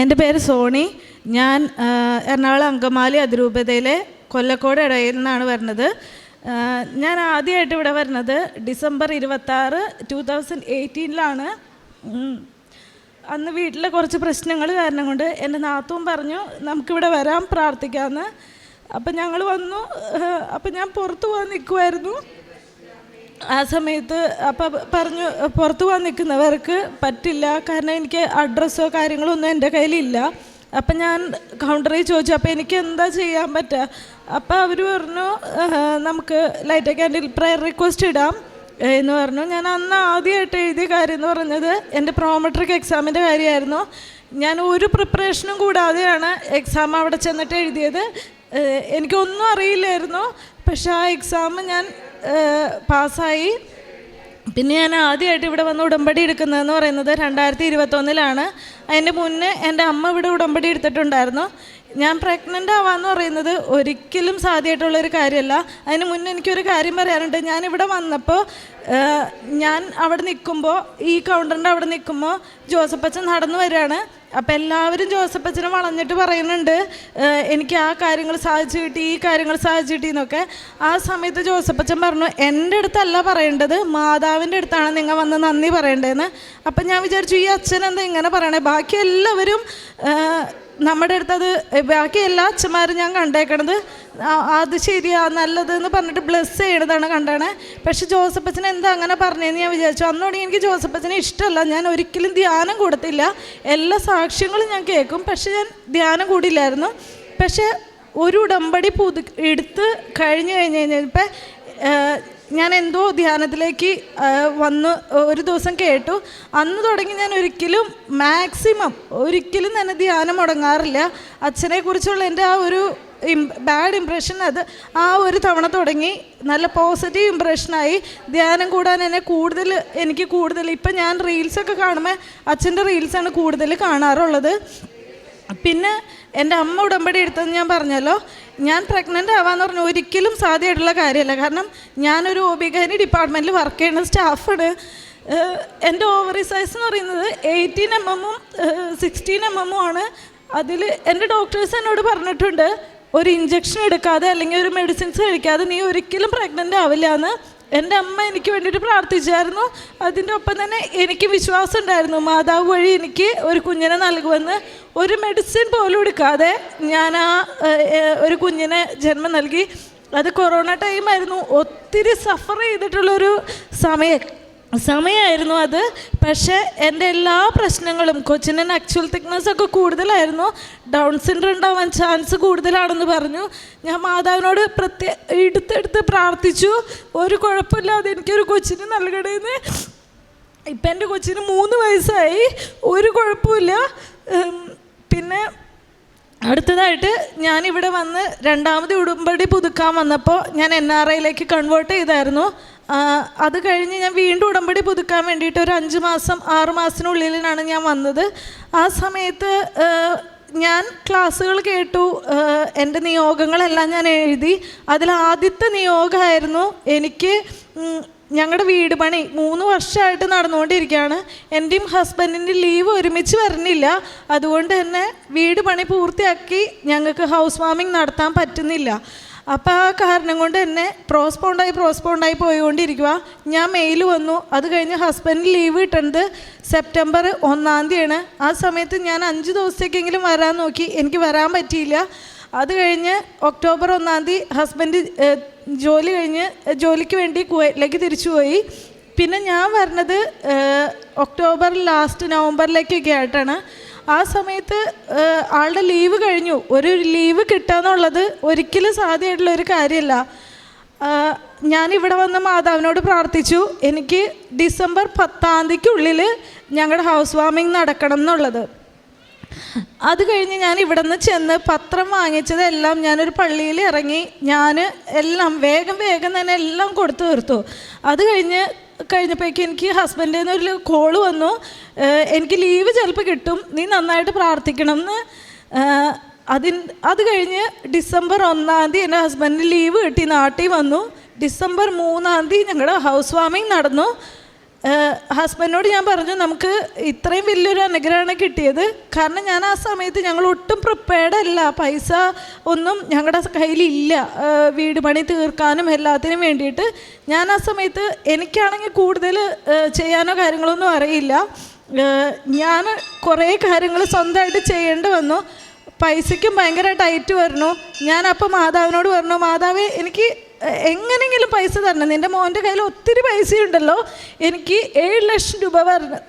എന്റെ പേര് സോണി. ഞാൻ എറണാകുളം അങ്കമാലി അതിരൂപതയിലെ കൊല്ലക്കോട് ഇടയിൽ നിന്നാണ് വരുന്നത്. ഞാൻ ആദ്യമായിട്ട് ഇവിടെ വരുന്നത് ഡിസംബർ ഇരുപത്താറ് ടു തൗസൻഡ് എയ്റ്റീനിലാണ് അന്ന് വീട്ടിലെ കുറച്ച് പ്രശ്നങ്ങൾ കാരണം കൊണ്ട് എന്റെ നാത്തും പറഞ്ഞു നമുക്കിവിടെ വരാം പ്രാർത്ഥിക്കാമെന്ന് അപ്പം ഞങ്ങൾ വന്നു. അപ്പം ഞാൻ പുറത്തു പോകാൻ നിൽക്കുമായിരുന്നു ആ സമയത്ത് അപ്പം പറഞ്ഞു പുറത്ത് പോകാൻ നിൽക്കുന്നവർക്ക് പറ്റില്ല. കാരണം എനിക്ക് അഡ്രസ്സോ കാര്യങ്ങളോ ഒന്നും എന്റെ കയ്യിലില്ല. അപ്പം ഞാൻ കൗണ്ടറിൽ ചോദിച്ചു അപ്പോൾ എനിക്ക് എന്താ ചെയ്യാൻ പറ്റുക അപ്പോൾ അവർ പറഞ്ഞു നമുക്ക് ലൈറ്റ് ക്യാൻഡിൽ പ്രയർ റിക്വസ്റ്റ് ഇടാം. എന്ന് പറഞ്ഞു. ഞാൻ അന്ന് ആദ്യമായിട്ട് എഴുതിയ കാര്യം എന്ന് പറഞ്ഞത് എന്റെ പ്രോമെട്രിക് എക്സാമിന്റെ കാര്യമായിരുന്നു. ഞാൻ ഒരു പ്രിപ്പറേഷനും കൂടാതെയാണ് എക്സാം അവിടെ ചെന്നിട്ട് എഴുതിയത്. എനിക്കൊന്നും അറിയില്ലായിരുന്നു. പക്ഷേ ആ എക്സാം ഞാൻ പാസ്സായി. പിന്നെ ഞാൻ ആദ്യമായിട്ട് ഇവിടെ വന്ന് ഉടമ്പടി എടുക്കുന്നതെന്ന് പറയുന്നത് രണ്ടായിരത്തി ഇരുപത്തൊന്നിലാണ് അതിന്റെ മുന്നേ എന്റെ അമ്മ ഇവിടെ ഉടമ്പടി എടുത്തിട്ടുണ്ടായിരുന്നു. ഞാൻ പ്രഗ്നന്റ് ആവാന്ന് പറയുന്നത് ഒരിക്കലും സാധ്യമായിട്ടുള്ളൊരു കാര്യമല്ല. അതിന് മുന്നേ എനിക്കൊരു കാര്യം പറയാറുണ്ട് ഞാൻ ഇവിടെ വന്നപ്പോൾ ഞാൻ അവിടെ നിൽക്കുമ്പോൾ ഈ കൗണ്ടറിന്റെ അവിടെ നിൽക്കുമ്പോൾ ജോസഫച്ചൻ നടന്നു വരികയാണ്. അപ്പം എല്ലാവരും ജോസഫച്ചനെ വളഞ്ഞിട്ട് പറയുന്നുണ്ട് എനിക്ക് ആ കാര്യങ്ങൾ സാധിച്ചു കിട്ടി ഈ കാര്യങ്ങൾ സാധിച്ചു കിട്ടി എന്നൊക്കെ. ആ സമയത്ത് ജോസഫച്ചൻ പറഞ്ഞു എന്റെ അടുത്തല്ല പറയേണ്ടത് മാതാവിന്റെ അടുത്താണ് നിങ്ങൾ വന്ന് നന്ദി പറയേണ്ടതെന്ന്. അപ്പം ഞാൻ വിചാരിച്ചു ഈ അച്ഛൻ എന്താ ഇങ്ങനെ പറയണേ? ബാക്കി എല്ലാവരും നമ്മുടെ അടുത്ത് അത് ബാക്കി എല്ലാ അച്ഛന്മാരും ഞാൻ കണ്ടേക്കണത് അത് ശരിയാ നല്ലത് എന്ന് പറഞ്ഞിട്ട് ബ്ലെസ് ചെയ്യണതാണ് കണ്ടാണ്. പക്ഷെ ജോസഫച്ചൻ എന്താ അങ്ങനെ പറഞ്ഞതെന്ന് ഞാൻ വിചാരിച്ചു. അന്നോടെ എനിക്ക് ജോസഫച്ചനെ ഇഷ്ടമല്ല. ഞാൻ ഒരിക്കലും ധ്യാനം കൊടുത്തില്ല. എല്ലാ സാക്ഷ്യങ്ങളും ഞാൻ കേൾക്കും. പക്ഷെ ഞാൻ ധ്യാനം കൂടിയില്ലായിരുന്നു പക്ഷെ ഒരു ഉടമ്പടി പുതു എടുത്ത് കഴിഞ്ഞു കഴിഞ്ഞ് കഴിഞ്ഞപ്പോൾ ഞാൻ എന്തോ ധ്യാനത്തിലേക്ക് വന്ന് ഒരു ദിവസം കേട്ടു. അന്ന് തുടങ്ങി ഞാൻ ഒരിക്കലും മാക്സിമം ഒരിക്കലും തന്നെ ധ്യാനം മുടങ്ങാറില്ല. അച്ഛനെക്കുറിച്ചുള്ള എന്റെ ആ ഒരു ബാഡ് ഇമ്പ്രഷൻ അത് ആ ഒരു തവണ തുടങ്ങി. നല്ല പോസിറ്റീവ് ഇമ്പ്രഷനായി ധ്യാനം കൂടാൻ എന്നെ കൂടുതൽ എനിക്ക് കൂടുതൽ ഇപ്പം ഞാൻ റീൽസൊക്കെ കാണുമ്പോൾ അച്ഛന്റെ റീൽസാണ് കൂടുതൽ കാണാറുള്ളത്. പിന്നെ എന്റെ അമ്മ ഉടമ്പടി എടുത്തെന്ന് ഞാൻ പറഞ്ഞല്ലോ ഞാൻ പ്രഗ്നന്റ് ആവാന്ന് പറഞ്ഞ. ഒരിക്കലും സാധ്യമായിട്ടുള്ള കാര്യമല്ല. കാരണം ഞാനൊരു ഒബിഗൈനി ഡിപ്പാർട്ട്മെന്റിൽ വർക്ക് ചെയ്യുന്ന സ്റ്റാഫാണ്. എന്റെ ഓവറി സൈസ് എന്ന് പറയുന്നത് എയ്റ്റീൻ എം എമ്മും സിക്സ്റ്റീൻ എം എമ്മും ആണ്. അതിൽ എന്റെ ഡോക്ടേഴ്സ് എന്നോട് പറഞ്ഞിട്ടുണ്ട് ഒരു ഇഞ്ചക്ഷൻ എടുക്കാതെ അല്ലെങ്കിൽ ഒരു മെഡിസിൻസ് കഴിക്കാതെ നീ ഒരിക്കലും പ്രഗ്നന്റ് ആവില്ല എന്ന്. എന്റെ അമ്മ എനിക്ക് വേണ്ടിയിട്ട് പ്രാർത്ഥിച്ചായിരുന്നു. അതിന്റെ ഒപ്പം തന്നെ എനിക്ക് വിശ്വാസം ഉണ്ടായിരുന്നു. മാതാവ് വഴി എനിക്ക് ഒരു കുഞ്ഞിനെ നൽകുമെന്ന് ഒരു മെഡിസിൻ പോലും എടുക്കാതെ ഞാൻ ആ ഒരു കുഞ്ഞിനെ ജന്മം നൽകി. അത് കൊറോണ ടൈമായിരുന്നു ഒത്തിരി സഫർ ചെയ്തിട്ടുള്ളൊരു സമയം. സമയമായിരുന്നു അത്. പക്ഷേ എന്റെ എല്ലാ പ്രശ്നങ്ങളും കൊച്ചിന് ആക്ച്വൽ തിക്നെസ് ഒക്കെ കൂടുതലായിരുന്നു. ഡൗൺ സിൻഡ്രം ഉണ്ടാവാൻ ചാൻസ് കൂടുതലാണെന്ന് പറഞ്ഞു. ഞാൻ മാതാവിനോട് പ്രത്യേക എടുത്തെടുത്ത് പ്രാർത്ഥിച്ചു. ഒരു കുഴപ്പമില്ലാതെ എനിക്കൊരു കൊച്ചിന് നൽകണേന്ന്. ഇപ്പം എന്റെ കൊച്ചിന് മൂന്ന് വയസ്സായി. ഒരു കുഴപ്പമില്ല. പിന്നെ അടുത്തതായിട്ട് ഞാനിവിടെ വന്ന് രണ്ടാമത് ഉടുമ്പടി പുതുക്കാൻ വന്നപ്പോൾ ഞാൻ എൻ ആർ ഐയിലേക്ക് കൺവേർട്ട് ചെയ്തായിരുന്നു. അത് കഴിഞ്ഞ് ഞാൻ വീണ്ടും ഉടമ്പടി പുതുക്കാൻ വേണ്ടിയിട്ട് ഒരു അഞ്ച് മാസം ആറ് മാസത്തിനുള്ളിലാണ് ഞാൻ വന്നത്. ആ സമയത്ത് ഞാൻ ക്ലാസ്സുകൾ കേട്ടു. എന്റെ നിയോഗങ്ങളെല്ലാം ഞാൻ എഴുതി. അതിൽ ആദ്യത്തെ നിയോഗമായിരുന്നു എനിക്ക് ഞങ്ങളുടെ വീട് പണി മൂന്ന് വർഷമായിട്ട് നടന്നുകൊണ്ടിരിക്കുകയാണ് എന്റെയും ഹസ്ബൻഡിന്റെ ലീവ് ഒരുമിച്ച് വരുന്നില്ല അതുകൊണ്ട് തന്നെ വീട് പണി പൂർത്തിയാക്കി ഞങ്ങൾക്ക് ഹൗസ് വാമിംഗ് നടത്താൻ പറ്റുന്നില്ല. അപ്പോൾ ആ കാരണം കൊണ്ട് തന്നെ പ്രോസ്പോണ്ടായി പ്രോസ്പോണ്ടായി പോയിക്കൊണ്ടിരിക്കുക ഞാൻ മെയിൽ വന്നു. അത് കഴിഞ്ഞ് ഹസ്ബൻഡ് ലീവ് കിട്ടുന്നത് സെപ്റ്റംബർ ഒന്നാം തീയതിയാണ്. ആ സമയത്ത് ഞാൻ അഞ്ച് ദിവസത്തേക്കെങ്കിലും വരാൻ നോക്കി. എനിക്ക് വരാൻ പറ്റിയില്ല. അത് കഴിഞ്ഞ് ഒക്ടോബർ ഒന്നാം തീയതി ഹസ്ബൻഡ് ജോലി കഴിഞ്ഞ് ജോലിക്ക് വേണ്ടി കുവൈറ്റിലേക്ക് തിരിച്ചു പോയി. പിന്നെ ഞാൻ വരണത് ഒക്ടോബർ ലാസ്റ്റ് നവംബറിലേക്കൊക്കെ ആയിട്ടാണ്. ആ സമയത്ത് ആളുടെ ലീവ് കഴിഞ്ഞു. ഒരു ലീവ് കിട്ടുക എന്നുള്ളത് ഒരിക്കലും സാധ്യമായിട്ടുള്ള ഒരു കാര്യമല്ല. ഞാൻ ഇവിടെ വന്ന മാതാവിനോട് പ്രാർത്ഥിച്ചു. എനിക്ക് ഡിസംബർ പത്താം തീയതിക്കുള്ളിൽ ഞങ്ങളുടെ ഹൗസ് വാമിംഗ് നടക്കണം എന്നുള്ളത്. അത് കഴിഞ്ഞ് ഞാൻ ഇവിടെ നിന്ന് ചെന്ന് പത്രം വാങ്ങിച്ചതെല്ലാം ഞാനൊരു പള്ളിയിൽ ഇറങ്ങി. ഞാൻ എല്ലാം വേഗം വേഗം തന്നെ എല്ലാം കൊടുത്തു തീർത്തു. അത് കഴിഞ്ഞ് കഴിഞ്ഞപ്പോഴേക്കും എനിക്ക് ഹസ്ബൻഡിൽ നിന്ന് ഒരു കോൾ വന്നു. എനിക്ക് ലീവ് ചിലപ്പോൾ കിട്ടും. നീ നന്നായിട്ട് പ്രാർത്ഥിക്കണം എന്ന്. അതിൻ അത് കഴിഞ്ഞ് ഡിസംബർ ഒന്നാം തീയതി എന്റെ ഹസ്ബൻഡിന് ലീവ് കിട്ടി. നാട്ടിൽ വന്നു. ഡിസംബർ മൂന്നാം തീയതി ഞങ്ങളുടെ ഹൗസ് വാമിങ് നടന്നു. ഹസ്ബൻഡിനോട് ഞാൻ പറഞ്ഞു നമുക്ക് ഇത്രയും വലിയൊരു അനുഗ്രഹമാണ് കിട്ടിയത്. കാരണം ഞാൻ ആ സമയത്ത് ഞങ്ങൾ ഒട്ടും പ്രിപ്പയർഡ് അല്ല. പൈസ ഒന്നും ഞങ്ങളുടെ കയ്യിലില്ല. വീട് പണി തീർക്കാനും എല്ലാത്തിനും വേണ്ടിയിട്ട്. ഞാൻ ആ സമയത്ത് എനിക്കാണെങ്കിൽ കൂടുതൽ ചെയ്യാനോ കാര്യങ്ങളൊന്നും അറിയില്ല. ഞാൻ കുറേ കാര്യങ്ങൾ സ്വന്തമായിട്ട് ചെയ്യേണ്ടി വന്നു. പൈസയ്ക്കും ഭയങ്കര ടൈറ്റ് വരണു ഞാൻ അപ്പോൾ മാതാവിനോട് പറഞ്ഞു മാതാവ് എനിക്ക് എങ്ങനെയെങ്കിലും പൈസ തരണം. നിന്റെ മോന്റെ കയ്യിൽ ഒത്തിരി പൈസയുണ്ടല്ലോ. എനിക്ക് ഏഴ് ലക്ഷം രൂപ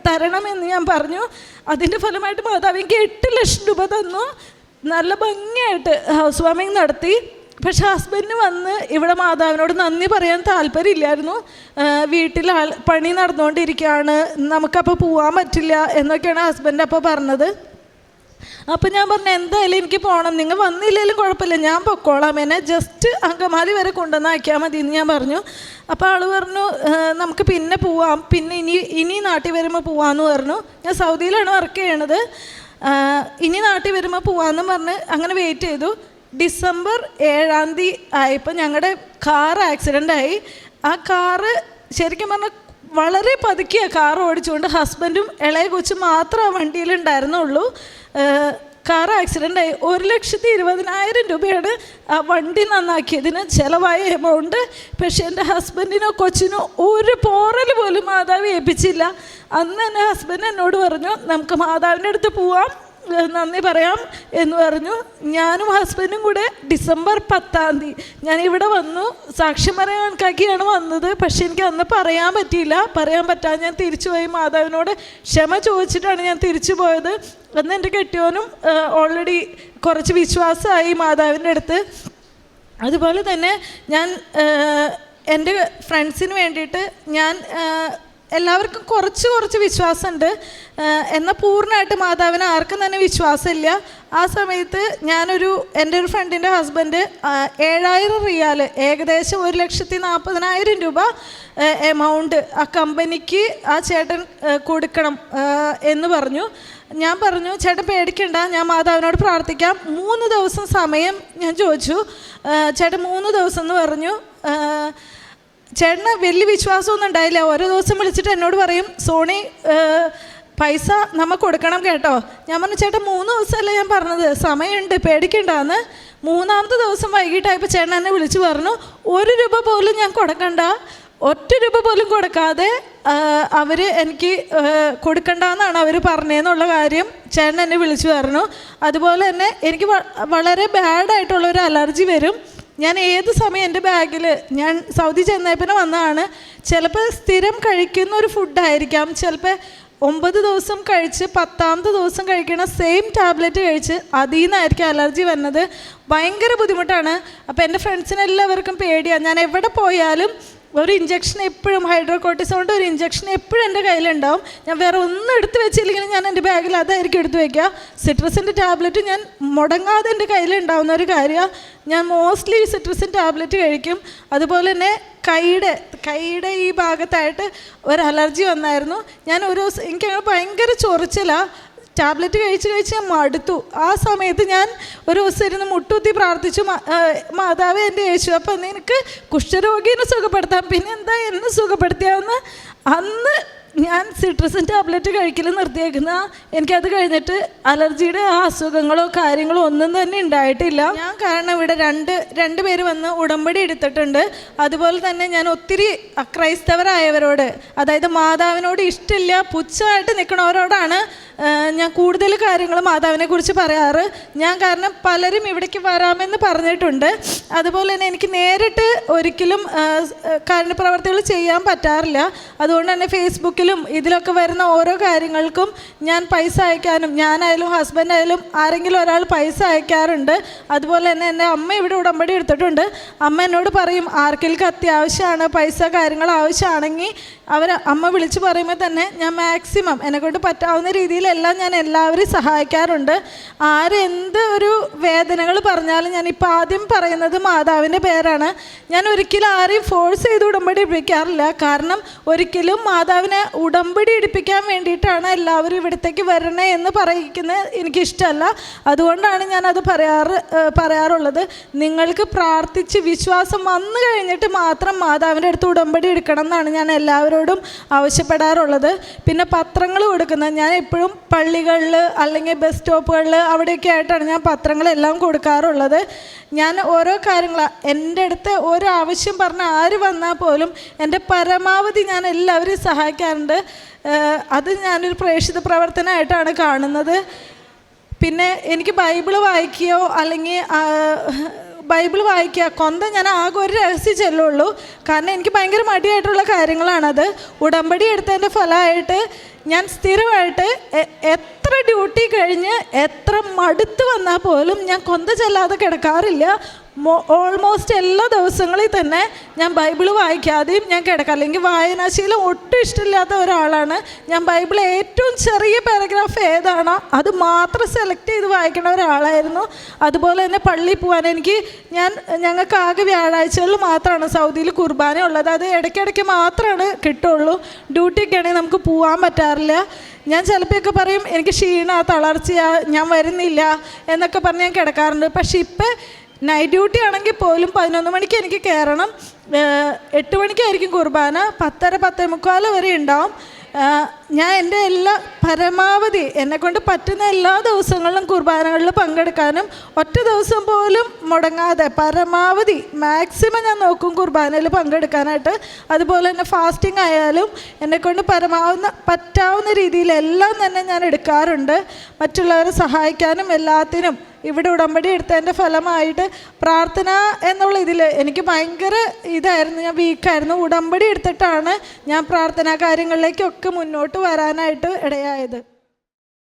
തരണമെന്ന് ഞാൻ പറഞ്ഞു. അതിന്റെ ഫലമായിട്ട് മാതാവ് എനിക്ക് എട്ട് ലക്ഷം രൂപ തന്നു. നല്ല ഭംഗിയായിട്ട് ഹൗസ് വാമിങ് നടത്തി. പക്ഷേ ഹസ്ബൻഡ് വന്ന് ഇവിടെ മാതാവിനോട് നന്ദി പറയാൻ താല്പര്യമില്ലായിരുന്നു. വീട്ടിൽ ആൾ പണി നടന്നുകൊണ്ടിരിക്കുകയാണ്. നമുക്കപ്പോൾ പോകാൻ പറ്റില്ല എന്നൊക്കെയാണ് ഹസ്ബൻഡ് അപ്പോൾ പറഞ്ഞത്. അപ്പം ഞാൻ പറഞ്ഞു എന്തായാലും എനിക്ക് പോകണം നിങ്ങൾ വന്നില്ലെങ്കിലും കുഴപ്പമില്ല. ഞാൻ പൊക്കോളാം. എന്നെ ജസ്റ്റ് അങ്കമാലി വരെ കൊണ്ടുവന്നാക്കിയാൽ മതി എന്ന് ഞാൻ പറഞ്ഞു. അപ്പോൾ ആൾ പറഞ്ഞു നമുക്ക് പിന്നെ പോവാം. പിന്നെ ഇനി ഇനി നാട്ടിൽ വരുമ്പോൾ പോവാമെന്ന് പറഞ്ഞു. ഞാൻ സൗദിയിലാണ് വർക്ക് ചെയ്യണത്. ഇനി നാട്ടിൽ വരുമ്പോൾ പോവാമെന്ന് പറഞ്ഞ് അങ്ങനെ വെയിറ്റ് ചെയ്തു. ഡിസംബർ ഏഴാം തീയതി ആയപ്പോൾ ഞങ്ങളുടെ കാർ ആക്സിഡന്റ് ആയി. ആ കാറ് ശരിക്കും പറഞ്ഞാൽ വളരെ പതുക്കിയ കാർ ഓടിച്ചുകൊണ്ട് ഹസ്ബൻഡും ഇളയ കൊച്ചും മാത്രം ആ വണ്ടിയിലുണ്ടായിരുന്നുള്ളൂ കാർ ആക്സിഡന്റ് ആയി. ഒരു ലക്ഷത്തി ഇരുപതിനായിരം രൂപയാണ് ആ വണ്ടി നന്നാക്കിയതിന് ചിലവായ എമൗണ്ട് പക്ഷേ എന്റെ ഹസ്ബൻഡിനോ കൊച്ചിനോ ഒരു പോറൽ പോലും മാതാവ് ഏൽപ്പിച്ചില്ല. അന്ന് എന്റെ ഹസ്ബൻഡ് എന്നോട് പറഞ്ഞു നമുക്ക് മാതാവിന്റെ അടുത്ത് പോവാം. നന്ദി പറയാം എന്ന് പറഞ്ഞു. ഞാനും ഹസ്ബൻഡും കൂടെ ഡിസംബർ പത്താം തീയതി. ഞാൻ ഇവിടെ വന്നു. സാക്ഷ്യം പറയാൻ കണക്കാക്കിയാണ് വന്നത്. പക്ഷെ എനിക്ക് അന്ന് പറയാൻ പറ്റിയില്ല. പറയാൻ പറ്റാതെ ഞാൻ തിരിച്ചു പോയി. മാതാവിനോട് ക്ഷമ ചോദിച്ചിട്ടാണ് ഞാൻ തിരിച്ചു പോയത്. അന്ന് എന്റെ കെട്ടിയോനും ഓൾറെഡി കുറച്ച് വിശ്വാസമായി മാതാവിന്റെ അടുത്ത്. അതുപോലെ തന്നെ ഞാൻ എന്റെ ഫ്രണ്ട്സിന് വേണ്ടിയിട്ട് ഞാൻ എല്ലാവർക്കും കുറച്ച് കുറച്ച് വിശ്വാസമുണ്ട്. എന്നാൽ പൂർണമായിട്ട് മാതാവിന് ആർക്കും തന്നെ വിശ്വാസമില്ല. ആ സമയത്ത് ഞാനൊരു എന്റെ ഒരു ഫ്രണ്ടിന്റെ ഹസ്ബൻഡ് ഏഴായിരം റിയാൽ ഏകദേശം ഒരു ലക്ഷത്തി നാൽപ്പതിനായിരം രൂപ എമൗണ്ട് ആ കമ്പനിക്ക് ആ ചേട്ടൻ കൊടുക്കണം എന്ന് പറഞ്ഞു. ഞാൻ പറഞ്ഞു ചേട്ടൻ പേടിക്കണ്ട ഞാൻ മാതാവിനോട് പ്രാർത്ഥിക്കാം. മൂന്ന് ദിവസം സമയം ഞാൻ ചോദിച്ചു. ചേട്ടൻ മൂന്ന് ദിവസം എന്ന് പറഞ്ഞു. ചേട്ടന് വലിയ വിശ്വാസമൊന്നും ഉണ്ടായില്ല. ഓരോ ദിവസം വിളിച്ചിട്ട് എന്നോട് പറയും സോണി പൈസ നമുക്ക് കൊടുക്കണം കേട്ടോ. ഞാൻ പറഞ്ഞു ചേട്ടൻ മൂന്ന് ദിവസമല്ല ഞാൻ പറഞ്ഞത്. സമയമുണ്ട് പേടിക്കണ്ടെന്ന്. മൂന്നാമത്തെ ദിവസം വൈകിട്ടായപ്പോൾ ചേട്ടൻ എന്നെ വിളിച്ചു പറഞ്ഞു ഒരു രൂപ പോലും ഞാൻ കൊടുക്കണ്ട. ഒറ്റ രൂപ പോലും കൊടുക്കാതെ അവർ എനിക്ക് കൊടുക്കണ്ടെന്നാണ് അവർ പറഞ്ഞതെന്നുള്ള കാര്യം ചേട്ടൻ എന്നെ വിളിച്ചു പറഞ്ഞു. അതുപോലെ തന്നെ എനിക്ക് വളരെ ബാഡായിട്ടുള്ള ഒരു അലർജി വരും. ഞാൻ ഏത് സമയം എന്റെ ബാഗിൽ ഞാൻ സൗദി ചെന്നേപ്പിന് വന്നതാണ്. ചിലപ്പോൾ സ്ഥിരം കഴിക്കുന്ന ഒരു ഫുഡായിരിക്കാം ചിലപ്പോൾ ഒമ്പത് ദിവസം കഴിച്ച് പത്താമത്തെ ദിവസം കഴിക്കണ സെയിം ടാബ്ലറ്റ് കഴിച്ച് അതിൽ നിന്നായിരിക്കും അലർജി വന്നത് ഭയങ്കര ബുദ്ധിമുട്ടാണ്. അപ്പോൾ എന്റെ ഫ്രണ്ട്സിനെല്ലാവർക്കും പേടിയാണ്. ഞാൻ എവിടെ പോയാലും ഒരു ഇഞ്ചക്ഷൻ എപ്പോഴും ഹൈഡ്രോകോട്ടിസോണിന്റെ ഒരു ഇഞ്ചക്ഷൻ എപ്പോഴും എന്റെ കയ്യിലുണ്ടാവും. ഞാൻ വേറെ ഒന്നും എടുത്ത് വെച്ചില്ലെങ്കിലും ഞാൻ എന്റെ ബാഗിൽ അതായിരിക്കും എടുത്ത് വയ്ക്കുക സിട്രസിന്റെ ടാബ്ലറ്റ് ഞാൻ മുടങ്ങാതെ എന്റെ കയ്യിലുണ്ടാവുന്ന ഒരു കാര്യമാണ് ഞാൻ മോസ്റ്റ്ലി സിട്രസിൻ ടാബ്ലറ്റ് കഴിക്കും. അതുപോലെ തന്നെ കൈയുടെ കൈയുടെ ഈ ഭാഗത്തായിട്ട് ഒരു അലർജി വന്നായിരുന്നു. ഞാൻ ഒരു ദിവസം എനിക്കങ്ങനെ ഭയങ്കര ചൊറിച്ചിലാണ് ടാബ്ലറ്റ് കഴിച്ച് കഴിച്ച് ഞാൻ മടുത്തു. ആ സമയത്ത് ഞാൻ ഒരു ദിവസം ഇരുന്ന് മുട്ടുകുത്തി പ്രാർത്ഥിച്ചു മാതാവ് എന്റെ യേശു അപ്പം നിനക്ക് കുഷ്ഠരോഗീനെ സുഖപ്പെടുത്താം. പിന്നെ എന്താ എന്നെ സുഖപ്പെടുത്തിയാന്ന് അന്ന് ഞാൻ സിട്രസിൻ ടാബ്ലറ്റ് കഴിക്കൽ നിർത്തിയേക്കുന്ന. എനിക്കത് കഴിഞ്ഞിട്ട് അലർജിയുടെ അസുഖങ്ങളോ കാര്യങ്ങളോ ഒന്നും തന്നെ ഉണ്ടായിട്ടില്ല. ഞാൻ കാരണം ഇവിടെ രണ്ട് രണ്ട് പേര് വന്ന് ഉടമ്പടി എടുത്തിട്ടുണ്ട്. അതുപോലെ തന്നെ ഞാൻ ഒത്തിരി അക്രൈസ്തവരായവരോട് അതായത് മാതാവിനോട് ഇഷ്ടമില്ല പുച്ഛമായിട്ട് നിൽക്കണവരോടാണ് ആ, ഞാൻ കൂടുതൽ കാര്യങ്ങൾ മാതാവിനെ കുറിച്ച് പറയാറ്. ഞാൻ കാരണം പലരും ഇവിടേക്ക് വരാമെന്ന് പറഞ്ഞിട്ടുണ്ട്. അതുപോലെ തന്നെ എനിക്ക് നേരിട്ട് ഒരിക്കലും കാരുണ്യപ്രവർത്തികൾ ചെയ്യാൻ പറ്റാറില്ല. അതുകൊണ്ട് തന്നെ ഫേസ്ബുക്കിലും ഇതിലൊക്കെ വരുന്ന ഓരോ കാര്യങ്ങൾക്കും ഞാൻ പൈസ അയക്കാനും ഞാനായാലും ഹസ്ബൻഡായാലും ആരെങ്കിലും ഒരാൾ പൈസ അയക്കാറുണ്ട്. അതുപോലെ തന്നെ എന്റെ അമ്മ ഇവിടെ ഉടമ്പടി എടുത്തിട്ടുണ്ട്. അമ്മ എന്നോട് പറയും ആർക്കെങ്കിലും അത്യാവശ്യമാണ് പൈസ കാര്യങ്ങൾ ആവശ്യമാണെങ്കിൽ അവർ അമ്മ വിളിച്ച് പറയുമ്പോൾ തന്നെ ഞാൻ മാക്സിമം എന്നെക്കൊണ്ട് പറ്റാവുന്ന രീതിയിൽ കാര്യങ്ങളിലെല്ലാം ഞാൻ എല്ലാവരെയും സഹായിക്കാറുണ്ട്. ആരെന്ത് ഒരു വേദനകൾ പറഞ്ഞാലും ഞാൻ ഇപ്പോൾ ആദ്യം പറയുന്നത് മാതാവിന്റെ പേരാണ്. ഞാൻ ഒരിക്കലും ആരെയും ഫോഴ്സ് ചെയ്ത് ഉടമ്പടി ഇടിപ്പിക്കാറില്ല. കാരണം ഒരിക്കലും മാതാവിനെ ഉടമ്പടി ഇടിപ്പിക്കാൻ വേണ്ടിയിട്ടാണ് എല്ലാവരും ഇവിടത്തേക്ക് വരണേ എന്ന് പറയിക്കുന്നത് എനിക്കിഷ്ടമല്ല. അതുകൊണ്ടാണ് ഞാനത് പറയാറ് പറയാറുള്ളത്. നിങ്ങൾക്ക് പ്രാർത്ഥിച്ച് വിശ്വാസം വന്നു കഴിഞ്ഞിട്ട് മാത്രം മാതാവിന്റെ അടുത്ത് ഉടമ്പടി എടുക്കണം എന്നാണ് ഞാൻ എല്ലാവരോടും ആവശ്യപ്പെടാറുള്ളത്. പിന്നെ പത്രങ്ങൾ കൊടുക്കുന്നത്. ഞാൻ എപ്പോഴും പള്ളികളിൽ അല്ലെങ്കിൽ ബസ് സ്റ്റോപ്പുകളിൽ അവിടെയൊക്കെ ആയിട്ടാണ് ഞാൻ പത്രങ്ങളെല്ലാം കൊടുക്കാറുള്ളത്. ഞാൻ ഓരോ കാര്യങ്ങൾ എന്റെ അടുത്ത് ഓരോ ആവശ്യം പറഞ്ഞ ആര് വന്നാൽ പോലും എന്റെ പരമാവധി ഞാൻ എല്ലാവരെയും സഹായിക്കാറുണ്ട്. അത് ഞാനൊരു പ്രേക്ഷിത പ്രവർത്തനമായിട്ടാണ് കാണുന്നത്. പിന്നെ എനിക്ക് ബൈബിൾ വായിക്കുകയോ അല്ലെങ്കിൽ ബൈബിൾ വായിക്കുക. കൊന്ത ഞാൻ ആകെ ഒരു രഹസ്യം ചെല്ലുള്ളൂ. കാരണം എനിക്ക് ഭയങ്കര മടിയായിട്ടുള്ള കാര്യങ്ങളാണത്. ഉടമ്പടി എടുത്തതിന്റെ ഫലമായിട്ട് ഞാൻ സ്ഥിരമായിട്ട് എത്ര ഡ്യൂട്ടി കഴിഞ്ഞ് എത്ര മടുത്ത് വന്നാൽ പോലും ഞാൻ കൊന്ത ചെല്ലാതെ കിടക്കാറില്ല. ഓൾമോസ്റ്റ് എല്ലാ ദിവസങ്ങളിൽ തന്നെ ഞാൻ ബൈബിൾ വായിക്കാതെയും ഞാൻ കിടക്കാം. അല്ലെങ്കിൽ വായനാശീലം ഒട്ടും ഇഷ്ടമില്ലാത്ത ഒരാളാണ്. ഞാൻ ബൈബിൾ ഏറ്റവും ചെറിയ പാരഗ്രാഫ് ഏതാണോ അത് മാത്രം സെലക്ട് ചെയ്ത് വായിക്കുന്ന ഒരാളായിരുന്നു. അതുപോലെ തന്നെ പള്ളിയിൽ പോകാൻ എനിക്ക് ഞാൻ ഞങ്ങൾക്ക് ആകെ വ്യാഴാഴ്ചകളിൽ മാത്രമാണ് സൗദിയിൽ കുർബാന ഉള്ളത്. അത് ഇടയ്ക്കിടയ്ക്ക് മാത്രമാണ് കിട്ടുള്ളൂ. ഡ്യൂട്ടിക്കാണെങ്കിൽ നമുക്ക് പോകാൻ പറ്റാറില്ല. ഞാൻ ചിലപ്പോഴൊക്കെ പറയും എനിക്ക് ക്ഷീണ തളർച്ചയാ ഞാൻ വരുന്നില്ല എന്നൊക്കെ പറഞ്ഞ് ഞാൻ കിടക്കാറുണ്ട്. പക്ഷേ ഇപ്പം നൈറ്റ് ഡ്യൂട്ടി ആണെങ്കിൽ പോലും പതിനൊന്ന് മണിക്ക് എനിക്ക് കയറണം. എട്ട് മണിക്കായിരിക്കും കുർബാന. പത്തര പത്തേ മുക്കാൽ വരെ ഉണ്ടാവും. ഞാൻ എന്റെ എല്ലാ പരമാവധി എന്നെക്കൊണ്ട് പറ്റുന്ന എല്ലാ ദിവസങ്ങളിലും കുർബാനകളിൽ പങ്കെടുക്കാനും ഒറ്റ ദിവസം പോലും മുടങ്ങാതെ പരമാവധി മാക്സിമം ഞാൻ നോക്കും കുർബാനയിൽ പങ്കെടുക്കാനായിട്ട്. അതുപോലെ തന്നെ ഫാസ്റ്റിംഗ് ആയാലും എന്നെക്കൊണ്ട് പരമാവുന്ന പറ്റാവുന്ന രീതിയിലെല്ലാം തന്നെ ഞാൻ എടുക്കാറുണ്ട്. മറ്റുള്ളവരെ സഹായിക്കാനും എല്ലാത്തിനും ഇവിടെ ഉടമ്പടി എടുത്തതിന്റെ ഫലമായിട്ട് പ്രാർത്ഥന എന്നുള്ള ഇതിൽ എനിക്ക് ഭയങ്കര ഇതായിരുന്നു. ഞാൻ വീക്കായിരുന്നു ഉടമ്പടി എടുത്തിട്ടാണ് ഞാൻ പ്രാർത്ഥനാ കാര്യങ്ങളിലേക്കൊക്കെ മുന്നോട്ട് വരാനായിട്ട് ഇടയായത്.